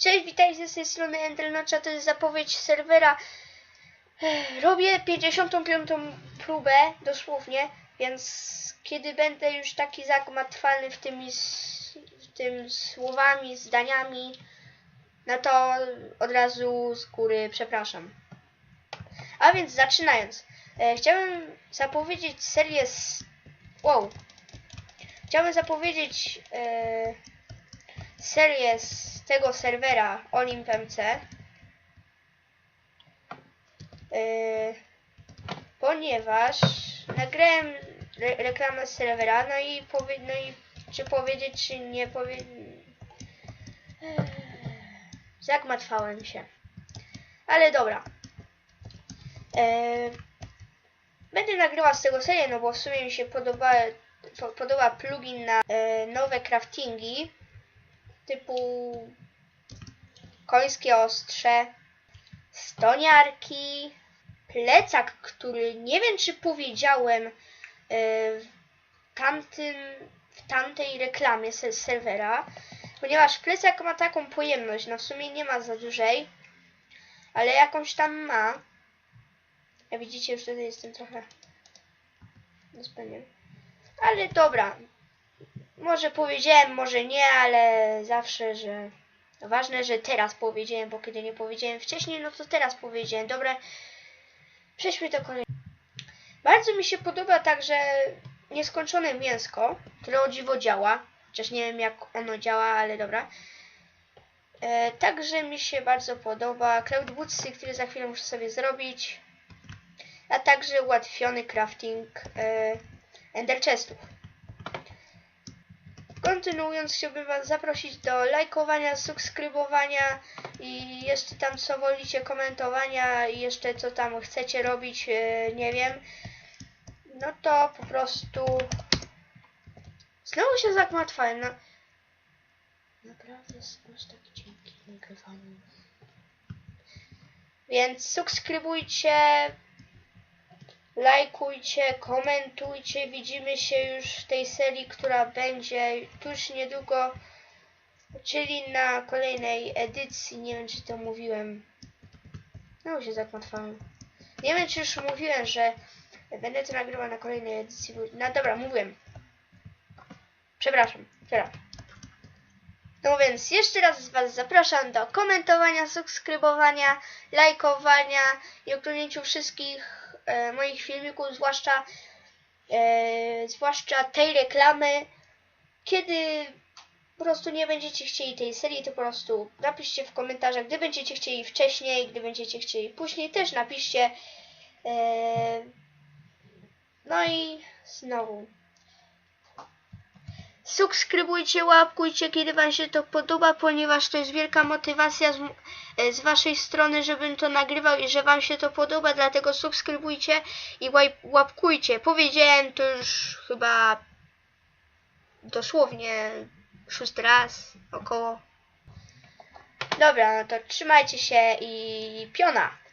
Cześć, witajcie z tej strony Endelnocza, to jest zapowiedź serwera. Robię 55. próbę, dosłownie, więc kiedy będę już taki zagmatwany w tym, s- w tym słowami, zdaniami, no to od razu z góry przepraszam. A więc zaczynając, chciałem zapowiedzieć serię z... Wow. Chciałbym zapowiedzieć e, serię z tego serwera Olimp MC. E, ponieważ nagrałem re reklamę z serwera, no i, powie no i czy powiedzieć, czy nie powiedzieć... Zagmatwałem się. Ale dobra. E, będę nagrywał z tego serię, no bo w sumie mi się podoba, po, podoba plugin na e, nowe craftingi typu końskie ostrze, stoniarki, plecak, który nie wiem czy powiedziałem e, w tamtym, w tamtej reklamie z serwera, ponieważ plecak ma taką pojemność, no w sumie nie ma za dużej, ale jakąś tam ma. Jak widzicie, już wtedy jestem trochę bezpewien. Ale dobra. Może powiedziałem, może nie, ale zawsze, że ważne, że teraz powiedziałem, bo kiedy nie powiedziałem wcześniej, no to teraz powiedziałem. Dobra, przejdźmy do kolejnego. Bardzo mi się podoba także nieskończone mięsko, które o dziwo działa. Chociaż nie wiem jak ono działa, ale dobra. E, także mi się bardzo podoba Cloud Bootsy, który za chwilę muszę sobie zrobić. A także ułatwiony crafting e, Ender Chestów. Kontynuując, chciałbym Was zaprosić do lajkowania, subskrybowania i jeszcze tam co wolicie, komentowania i jeszcze co tam chcecie robić, e, nie wiem. No to po prostu... Znowu się zagmatwałem, no. Naprawdę masz taki dzięki nagrywaniu. Więc subskrybujcie, lajkujcie, komentujcie. Widzimy się już w tej serii, która będzie tuż niedługo, czyli na kolejnej edycji. Nie wiem, czy to mówiłem. No się zakmatwałem. Nie wiem, czy już mówiłem, że będę to nagrywał na kolejnej edycji. No dobra, mówiłem. Przepraszam. No więc jeszcze raz Was zapraszam do komentowania, subskrybowania, lajkowania i oglądnięciu wszystkich e, moich filmików, zwłaszcza, e, zwłaszcza tej reklamy. Kiedy po prostu nie będziecie chcieli tej serii, to po prostu napiszcie w komentarzach, gdy będziecie chcieli wcześniej, gdy będziecie chcieli później, też napiszcie. E, no i znowu. Subskrybujcie, łapkujcie, kiedy Wam się to podoba, ponieważ to jest wielka motywacja z, e, z Waszej strony, żebym to nagrywał i że Wam się to podoba, dlatego subskrybujcie i łapkujcie. Powiedziałem to już chyba dosłownie szósty raz około. Dobra, no to trzymajcie się i piona.